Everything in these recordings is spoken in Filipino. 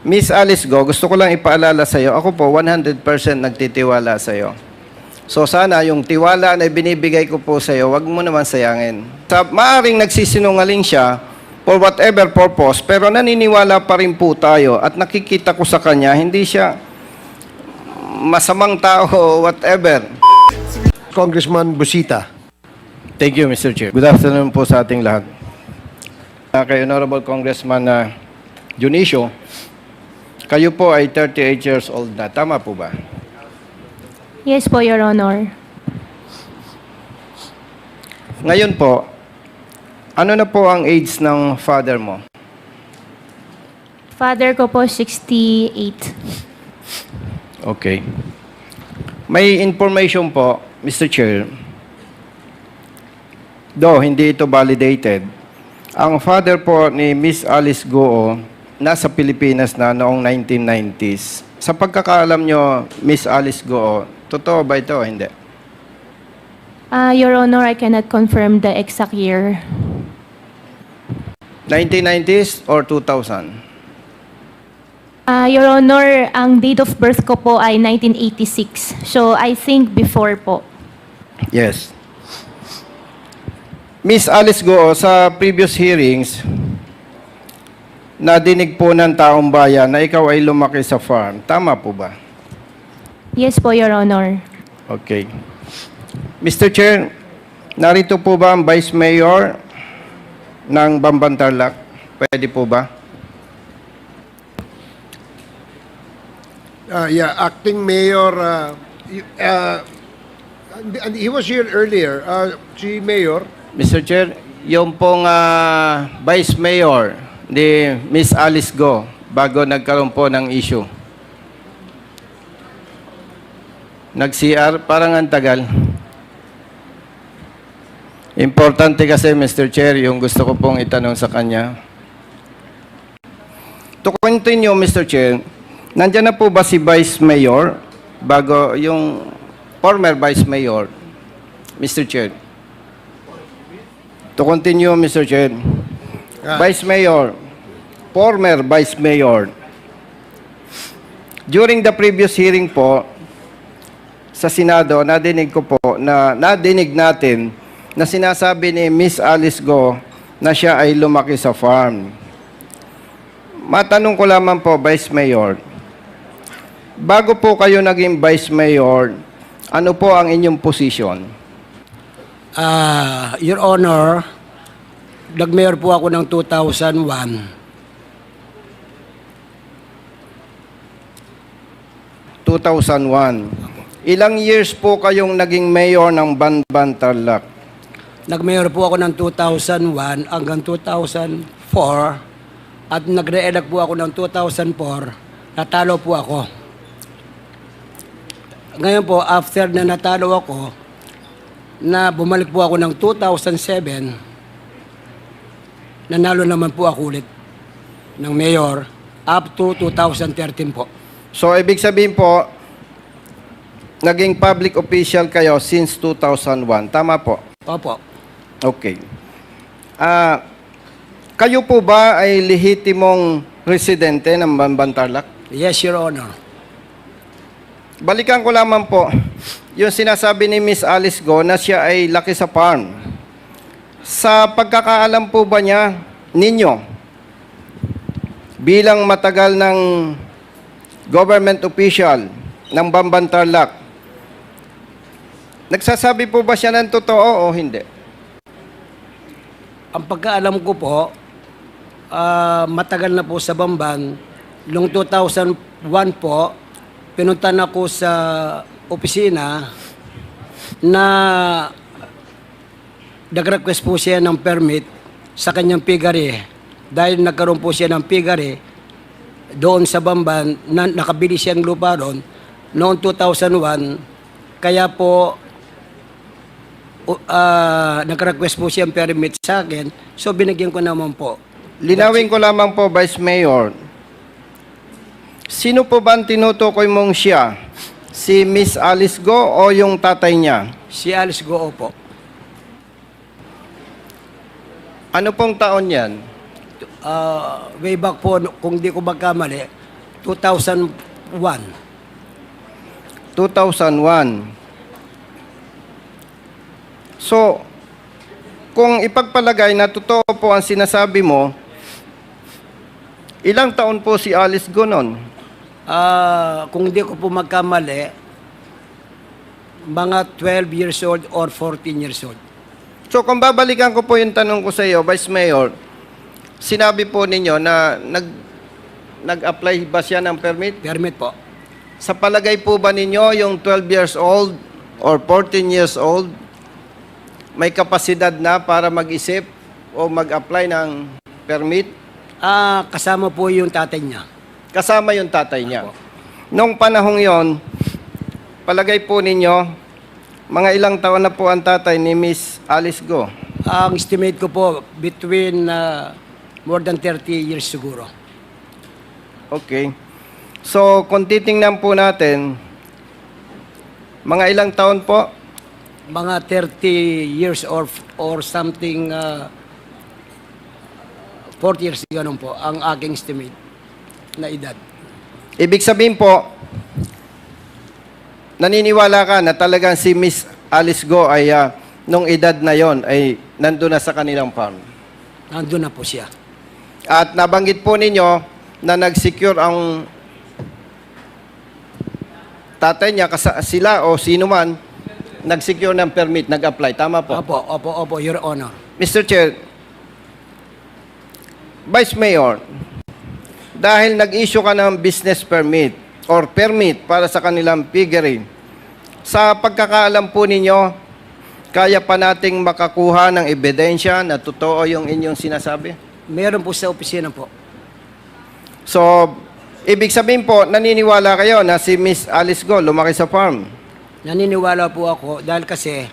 Miss Alice Go, gusto ko lang ipaalala sa iyo, ako po 100% nagtitiwala sa iyo. So sana yung tiwala na binibigay ko po sa iyo, wag mo naman sayangin. Sa maaring nagsisinungaling siya for whatever purpose, pero naniniwala pa rin po tayo at nakikita ko sa kanya, hindi siya masamang tao o whatever. Congressman Busita. Thank you, Mr. Chair. Good afternoon po sa ating lahat. Uh, kay Honorable Congressman uh, Junicio, kayo po ay 38 years old na. Tama po ba? Yes po, Your Honor. Ngayon po, ano na po ang age ng father mo? Father ko po, 68. Okay. May information po, Mr. Chair, though hindi ito validated, ang father po ni Miss Alice Goo nasa Pilipinas na noong 1990s. Sa pagkakaalam nyo, Miss Alice Goo, totoo ba ito o hindi? Ah, Your Honor, I cannot confirm the exact year. 1990s or 2000? Ah, Your Honor, ang date of birth ko po ay 1986. So, I think before po. Yes. Miss Alice Goo, sa previous hearings, nadinig po ng taong bayan na ikaw ay lumaki sa farm. Tama po ba? Yes po, Your Honor. Okay. Mr. Chair, narito po ba ang Vice Mayor ng Bambantarlac? Pwede po ba? Uh, yeah, acting mayor. Uh, uh, and he was here earlier. Uh, si Mayor. Mr. Chair, yung pong ah, Vice Mayor ni Miss Alice Go bago nagkaroon po ng issue. Nag-CR, parang ang tagal. Importante kasi, Mr. Chair, yung gusto ko pong itanong sa kanya. To continue, Mr. Chair, nandyan na po ba si Vice Mayor bago yung former Vice Mayor, Mr. Chair? To continue, Mr. Chair, Ah. Vice Mayor, former Vice Mayor, during the previous hearing po sa Senado, nadinig ko po na nadinig natin na sinasabi ni Miss Alice Go na siya ay lumaki sa farm. Matanong ko lamang po, Vice Mayor, bago po kayo naging Vice Mayor, ano po ang inyong position? Ah, Your Honor, nag-mayor po ako ng 2001. 2001. Ilang years po kayong naging mayor ng Banban Tarlac? Nag-mayor po ako ng 2001 hanggang 2004 at nagre-elect po ako ng 2004. Natalo po ako. Ngayon po, after na natalo ako, na bumalik po ako ng 2007, nanalo naman po ako ulit ng mayor up to 2013 po. So, ibig sabihin po, naging public official kayo since 2001. Tama po? Opo. Okay. Ah, kayo po ba ay lehitimong residente ng Banban Tarlac? Yes, Your Honor. Balikan ko lamang po, yung sinasabi ni Miss Alice Go na siya ay laki sa farm. Sa pagkakaalam po ba niya, ninyo, bilang matagal ng government official ng Bamban Tarlac, nagsasabi po ba siya ng totoo o hindi? Ang pagkaalam ko po, ah, matagal na po sa Bamban. Noong 2001 po, pinuntan ako sa opisina na nag-request po siya ng permit sa kanyang piggery. Dahil nagkaroon po siya ng piggery doon sa Bamban, na nakabili siyang lupa doon noong 2001. Kaya po, ah, nag-request po siyang permit sa akin. So, binigyan ko naman po. Linawin ko lamang po, Vice Mayor, sino po ba ang tinutukoy mong siya? Si Miss Alice Go o yung tatay niya? Si Alice Goo po. Ano pong taon yan? Ah, way back po, kung di ko magkamali, 2001. 2001. So, kung ipagpalagay na totoo po ang sinasabi mo, ilang taon po si Alice Gonon? Ah, kung hindi ko po magkamali, mga 12 years old or 14 years old. So, kung babalikan ko po yung tanong ko sa iyo, Vice Mayor, sinabi po ninyo na nag, nag-apply ba siya ng permit? Permit po. Sa palagay po ba ninyo, yung 12 years old or 14 years old, may kapasidad na para mag-isip o mag-apply ng permit? Ah, kasama po yung tatay niya. Kasama yung tatay niya. Nung panahong yon, palagay po ninyo, mga ilang taon na po ang tatay ni Miss Alice Go. Ang estimate ko po, between ah, more than 30 years siguro. Okay. So, kung titingnan po natin, mga ilang taon po? Mga 30 years or or something, ah, 40 years, ganun po, ang aking estimate na edad. Ibig sabihin po, naniniwala ka na talagang si Miss Alice Go ay ah, nung edad na yon ay nandun na sa kanilang farm. Nandun na po siya. At nabanggit po ninyo na nag-secure ang tatay niya, kasa, sila o sino man, nag-secure ng permit, nag-apply. Tama po. Opo, opo, opo, Your Honor. Mr. Chair, Vice Mayor, dahil nag-issue ka ng business permit or permit para sa kanilang piggery, sa pagkakaalam po ninyo, kaya pa nating makakuha ng ebidensya na totoo yung inyong sinasabi? Meron po sa opisina po. So, ibig sabihin po, naniniwala kayo na si Miss Alice Go lumaki sa farm. Naniniwala po ako dahil kasi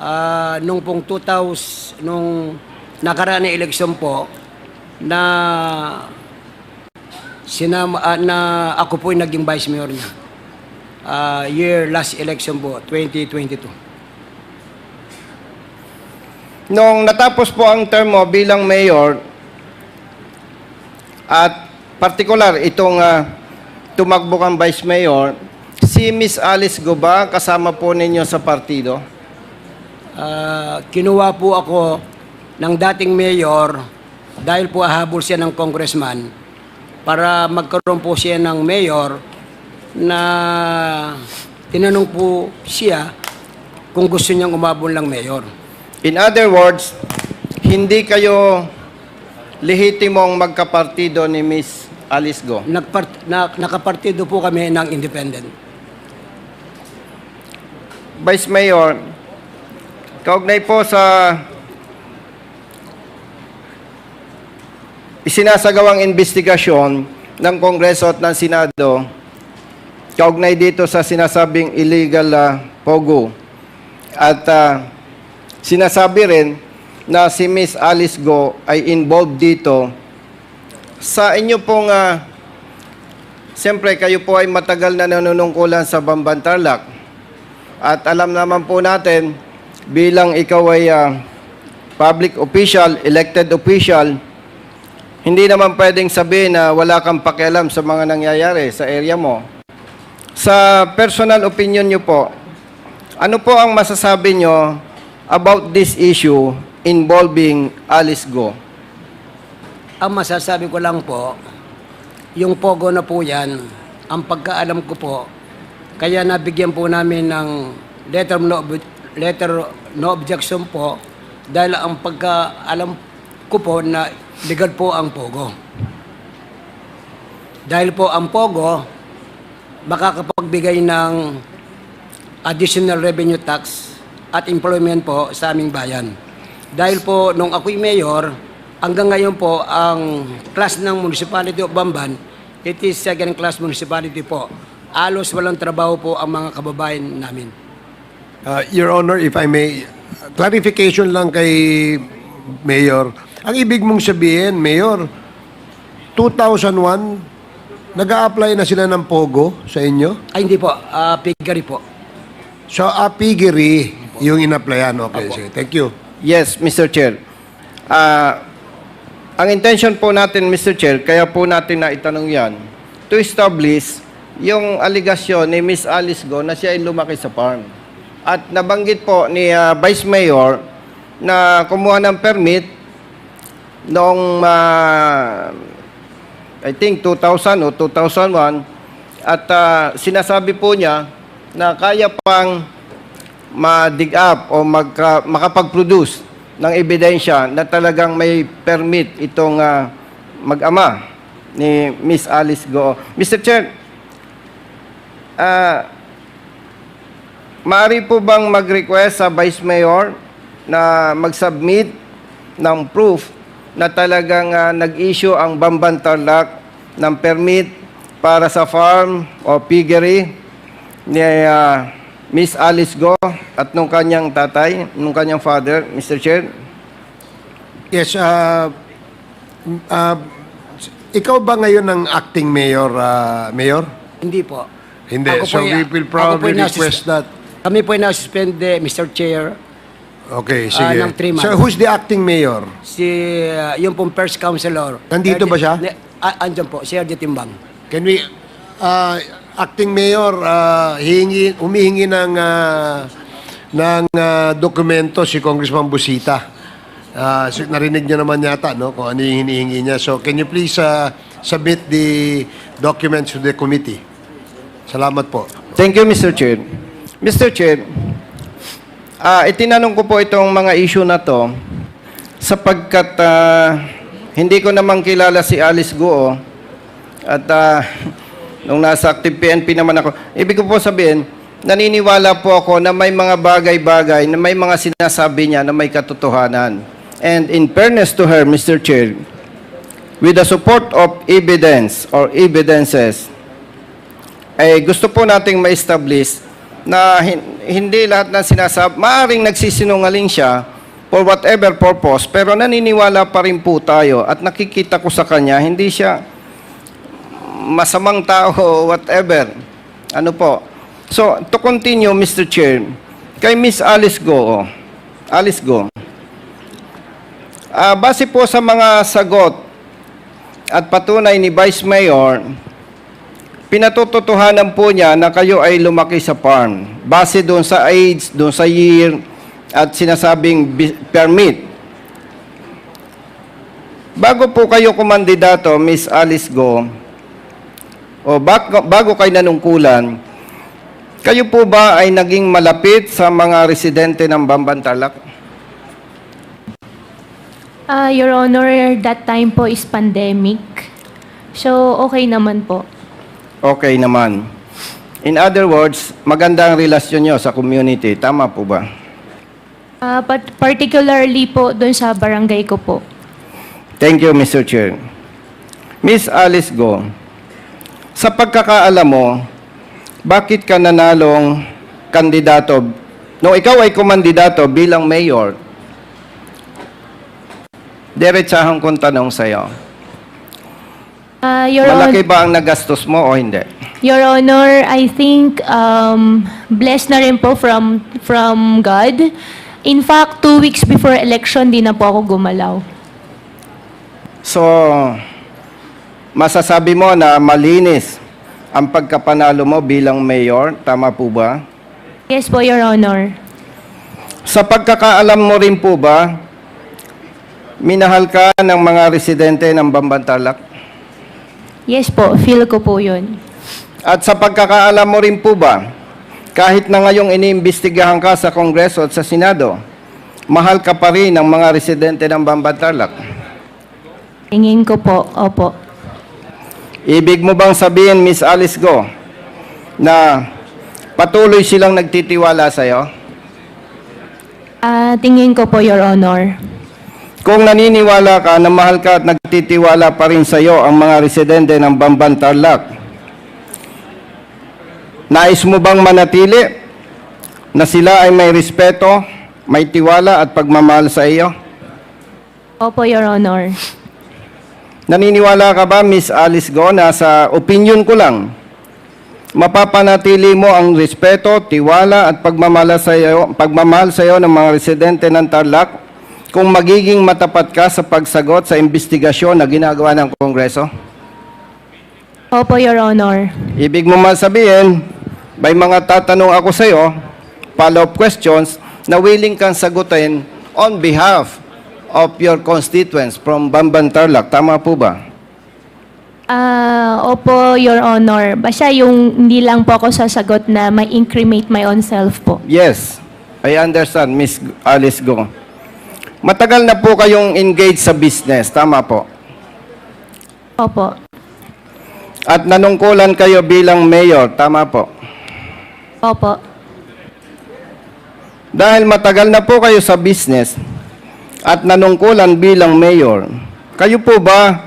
ah, nung pong 2000, nung nakaraan na eleksyon po, na sinama, ah, na ako po yung naging vice mayor niya. Ah, year last election po, 2022. Nung natapos po ang term mo bilang mayor, at partikular itong ah, tumakbo kang vice mayor, si Miss Alice Go ba kasama po ninyo sa partido? Ah, kinuha po ako ng dating mayor dahil po habol siya ng congressman para magkaroon po siya ng mayor na tinanong po siya kung gusto niyang umabol ng mayor. In other words, hindi kayo lehitimong magkapartido ni Miss Alice Go. Nagpart, na, nakapartido po kami ng independent. Vice Mayor, kaugnay po sa isinasagawang investigasyon ng Kongreso at ng Senado kaugnay dito sa sinasabing illegal ah, pogo at ah, sinasabi rin na si Miss Alice Go ay involved dito sa inyo pong ah, siyempre kayo po ay matagal na nanunungkulan sa Bamban Tarlac at alam naman po natin, bilang ikaw ay ah, public official, elected official, hindi naman pwedeng sabihin na wala kang pakialam sa mga nangyayari sa area mo. Sa personal opinion nyo po, ano po ang masasabi nyo about this issue involving Alice Go? Ang masasabi ko lang po, yung pogo na po yan, ang pagkaalam ko po, kaya nabigyan po namin ng letter of no, letter no objection po dahil ang pagkaalam ko po na legal po ang pogo. Dahil po ang pogo makakapagbigay ng additional revenue tax at employment po sa aming bayan. Dahil po nung ako'y mayor, hanggang ngayon po ang class ng Municipality of Bamban, it is second class municipality po. Alos walang trabaho po ang mga kababayan namin. Uh, Your Honor, if I may, clarification lang kay Mayor. Ang ibig mong sabihin, Mayor, 2001, nag apply na sila ng POGO sa inyo? Ay hindi po, ah, piggery po. So, apigiri yung in-applyan. Okay, sige. Thank you. Yes, Mr. Chair. Ah, ang intention po natin, Mr. Chair, kaya po natin na itanong yan, to establish yung aligasyon ni Miss Alice Go na siya ay lumaki sa farm. At nabanggit po ni ah, Vice Mayor na kumuha ng permit noong ah, I think 2000 o 2001 at ah, sinasabi po niya na kaya pang ma-dig up o magka, makapag-produce ng ebidensya na talagang may permit itong ah, mag-ama ni Miss Alice Go. Mr. Chair, ah, maaari po bang mag-request sa Vice Mayor na mag-submit ng proof na talagang ah, nag-issue ang Bamban Tarlac ng permit para sa farm o piggery ni ah, Miss Alice Go at nung kanyang tatay, nung kanyang father, Mr. Chair? Yes, uh, uh, ikaw ba ngayon ang acting mayor, uh, mayor? Hindi po. Hindi. Ako So po we ay- will ako probably nasus- request that. Kami po ay nasuspend, eh, Mr. Chair, Okay, Ah, sige. ng three so who's the acting mayor? si uh, yung pong first councilor. Nandito ba siya? Ne- ah, andyan po, si RD Timbang. Can we, uh, acting mayor, uh, hihingi, humihingi ng, uh, ng uh, dokumento si Congressman Busita. Uh, so, narinig niyo naman yata no, kung ano yung hinihingi niya. So can you please uh, submit the documents to the committee? Salamat po. Thank you, Mr. Chair. Mr. Chair, ah itinanong ko po itong mga issue na to sapagkat ah, hindi ko naman kilala si Alice Guo at ah, nung nasa active PNP naman ako, ibig ko po sabihin, naniniwala po ako na may mga bagay-bagay, na may mga sinasabi niya na may katotohanan. And in fairness to her, Mr. Chair, with the support of evidence or evidences, ay gusto po nating ma-establish na hin- hindi lahat ng sinasabi, maaring nagsisinungaling siya for whatever purpose, pero naniniwala pa rin po tayo at nakikita ko sa kanya, hindi siya masamang tao whatever. Ano po? So, to continue, Mr. Chair, kay Miss Alice Go, oh. Alice Go, Ah, base po sa mga sagot at patunay ni Vice Mayor, pinatututuhanan po niya na kayo ay lumaki sa farm. Base doon sa age, doon sa year, at sinasabing bi- permit. Bago po kayo kumandidato, Miss Alice Go, o bago, bago kayo nanungkulan, kayo po ba ay naging malapit sa mga residente ng Bambantalak? Ah, Your Honor, that time po is pandemic. So, okay naman po. Okay naman. In other words, maganda ang relasyon nyo sa community. Tama po ba? Ah, but particularly po doon sa barangay ko po. Thank you, Mr. Chair. Miss Alice Go, sa pagkakaalam mo, bakit ka nanalong kandidato, no ikaw ay kumandidato bilang mayor, diretsahan kong tanong sa'yo, Ah, Your, malaki Hon- ba ang nagastos mo o hindi? Your Honor, I think um, blessed na rin po from, from God. In fact, two weeks before election, di na po ako gumalaw. So, masasabi mo na malinis ang pagkapanalo mo bilang mayor, tama po ba? Yes po, Your Honor. Sa pagkakaalam mo rin po ba, minahal ka ng mga residente ng Bambantalak? Yes po, feel ko po yun. At sa pagkakaalam mo rin po ba, kahit na ngayong iniimbestigahan ka sa Kongreso at sa Senado, mahal ka pa rin ng mga residente ng Bambantalak? Tingin ko po, opo. Ibig mo bang sabihin, Miss Alice Go, na patuloy silang nagtitiwala sa'yo? Ah, tingin ko po, Your Honor. Kung naniniwala ka na mahal ka at nagtitiwala pa rin sa iyo ang mga residente ng Bamban Tarlac, nais mo bang manatili na sila ay may respeto, may tiwala at pagmamahal sa iyo? Opo, Your Honor. Naniniwala ka ba, Miss Alice Go, na sa opinion ko lang, mapapanatili mo ang respeto, tiwala at pagmamahal sa iyo, pagmamahal sa iyo ng mga residente ng Tarlac kung magiging matapat ka sa pagsagot sa investigasyon na ginagawa ng Kongreso? Opo, Your Honor. Ibig mo man sabihin, may mga tatanong ako sa iyo, follow-up questions, na willing kang sagutin on behalf of your constituents from Bamban Tarlac. Tama po ba? Ah, opo, Your Honor. Basta yung hindi lang po ako sasagot na may incremate my own self po. Yes, I understand, Miss Alice Go. Matagal na po kayong engaged sa business, tama po. Opo. At nanungkulan kayo bilang mayor, tama po. Opo. Dahil matagal na po kayo sa business at nanungkulan bilang mayor, kayo po ba,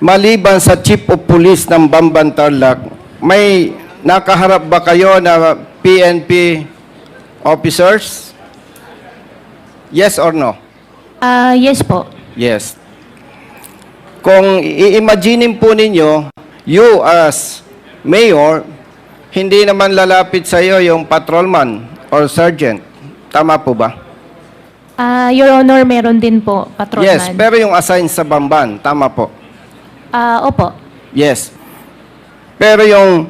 maliban sa chief of police ng Bamban Tarlac, may nakaharap ba kayo na PNP officers? Yes or no? Ah, yes po. Yes. Kung i-imagine po ninyo, you as mayor, hindi naman lalapit sa iyo yung patrolman or sergeant. Tama po ba? Ah, Your Honor, meron din po, patrolman. Yes, pero yung assign sa Bamban, tama po. Ah, opo. Yes. Pero yung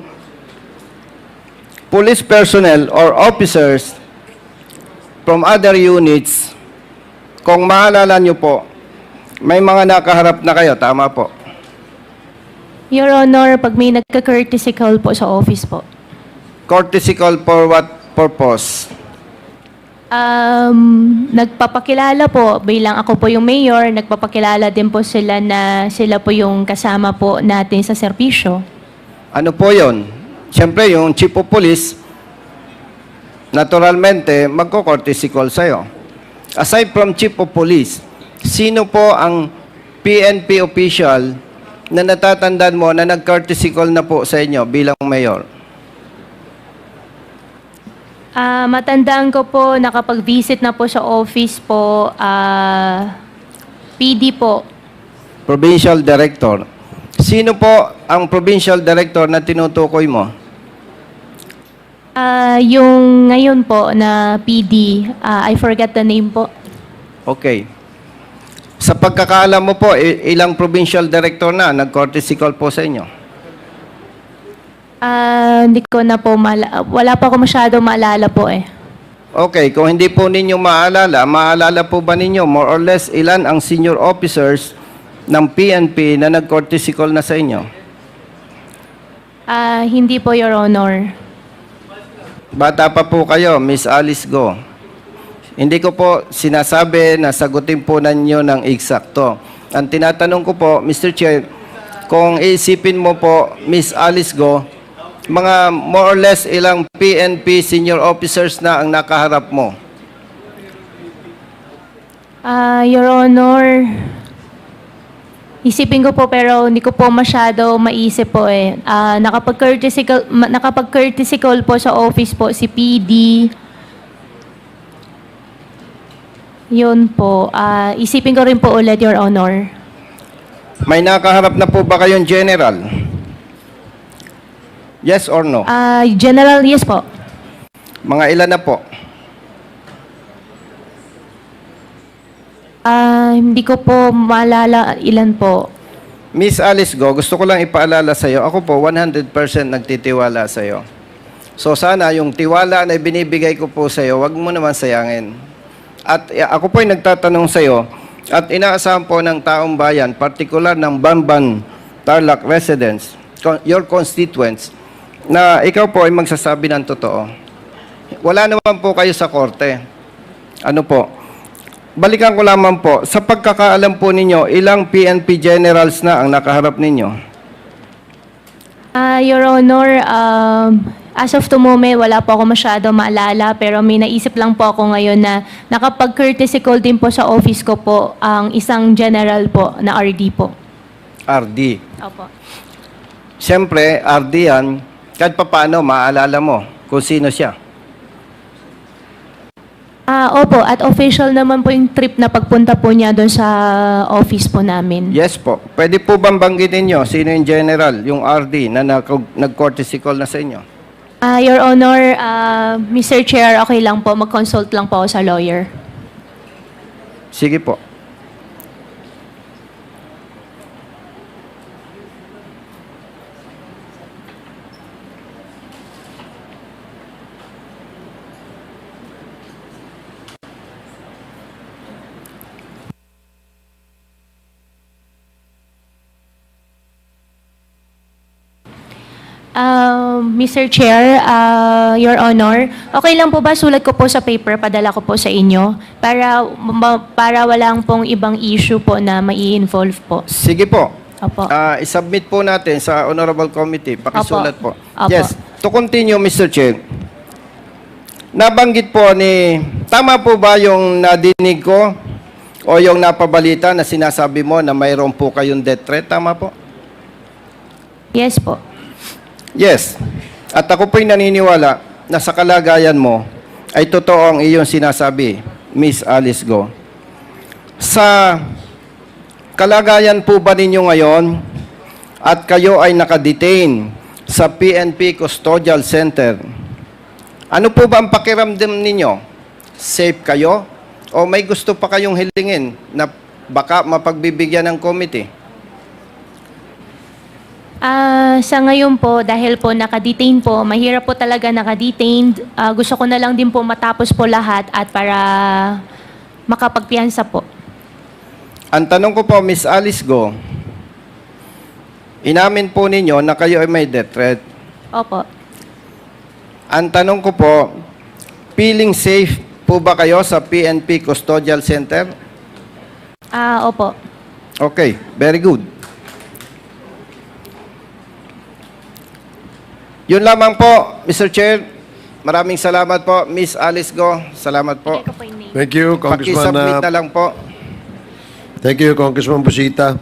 police personnel or officers from other units, kung maalala nyo po, may mga nakaharap na kayo, tama po. Your Honor, pag may nagka-courtesy call po sa office po. Courtesy call for what purpose? Um, nagpapakilala po bilang ako po yung mayor, nagpapakilala din po sila na sila po yung kasama po natin sa serbisyo. Ano po yon? Siyempre, yung chief of police, naturalmente, magko-courtesy call sa'yo. Aside from chief of police, sino po ang PNP official na natatandaan mo na nag-courtesy call na po sa inyo bilang mayor? Ah, matandaan ko po, nakapag-visit na po sa office po, ah, PD po. Provincial Director. Sino po ang Provincial Director na tinutukoy mo? Ah, yung ngayon po na PD, ah, I forgot the name po. Okay. Sa pagkakaalam mo po, ilang Provincial Director na nag-courtesy call po sa inyo? Ah, hindi ko na po mala- wala pa ako masyado maalala po eh. Okay, kung hindi po ninyo maalala, maalala po ba ninyo more or less ilan ang senior officers ng PNP na nag-courtesy call na sa inyo? Ah, hindi po, Your Honor. Bata pa po kayo, Miss Alice Go. Hindi ko po sinasabi na sagutin po ninyo ng eksakto. Ang tinatanong ko po, Mr. Chair, kung iisipin mo po, Miss Alice Go, mga more or less ilang PNP senior officers na ang nakaharap mo. Ah, Your Honor, isipin ko po pero hindi ko po masyado maisip po eh. Ah, nakapag-courtesy call, ma- nakapag-courtesy call po sa office po si PD. Yun po. Ah, isipin ko rin po ulit, Your Honor. May nakaharap na po ba kayong general? Yes or no? Ah, General, yes po. Mga ilan na po? Ah, hindi ko po maalala ilan po. Miss Alice Go, gusto ko lang ipaalala sa iyo, ako po 100% nagtitiwala sa iyo. So sana yung tiwala na binibigay ko po sa iyo, wag mo naman sayangin. At eh, ako po ay nagtatanong sa iyo, at inaasahan po ng taong bayan, partikular ng Bamban Tarlac residents, con- your constituents, na ikaw po ay magsasabi ng totoo. Wala naman po kayo sa korte. Ano po? Balikan ko lamang po, sa pagkakaalam po ninyo, ilang PNP generals na ang nakaharap ninyo? Ah, Your Honor, um, as of the moment, wala po ako masyado maalala, pero may naisip lang po ako ngayon na nakapag-courtesy call din po sa office ko po ang isang general po na RD po. RD. Opo. Siyempre, RD yan, kahit paano maalala mo kung sino siya. Ah, opo, at official naman po yung trip na pagpunta po niya doon sa office po namin. Yes po. Pwede po bang banggitin nyo sino yung general, yung RD na nag- nag-courtesy call na sa inyo? Ah, Your Honor, ah, Mr. Chair, okay lang po, mag-consult lang po ako sa lawyer. Sige po. Um, Mr. Chair, uh, Your Honor, okay lang po ba sulat ko po sa paper, padala ko po sa inyo para para walang pong ibang issue po na mai-involve po. Sige po. Opo. Ah, isubmit po natin sa Honorable Committee. Pakisulat po. Opo. Yes. To continue, Mr. Chair. Nabanggit po ni... Tama po ba yung nadinig ko o yung napabalita na sinasabi mo na mayroon po kayong death threat? Tama po? Yes po. Yes. At ako po'y naniniwala na sa kalagayan mo ay totoo ang iyong sinasabi, Miss Alice Go. Sa kalagayan po ba ninyo ngayon at kayo ay nakadetain sa PNP Custodial Center, ano po ba ang pakiramdam ninyo? Safe kayo? O may gusto pa kayong hilingin na baka mapagbibigyan ng committee? Ah, sa ngayon po, dahil po naka-detain po, mahirap po talaga naka-detained. Ah, gusto ko na lang din po matapos po lahat at para makapagpiyansa po. Ang tanong ko po, Miss Alice Go, inamin po ninyo na kayo ay may death threat. Opo. Ang tanong ko po, feeling safe po ba kayo sa PNP Custodial Center? Ah, opo. Okay, very good. Yun lamang po, Mr. Chair. Maraming salamat po, Miss Alice Go. Salamat po. Thank you, Congressman. Pakisubmit uh, na lang po. thank you, Congressman Busita.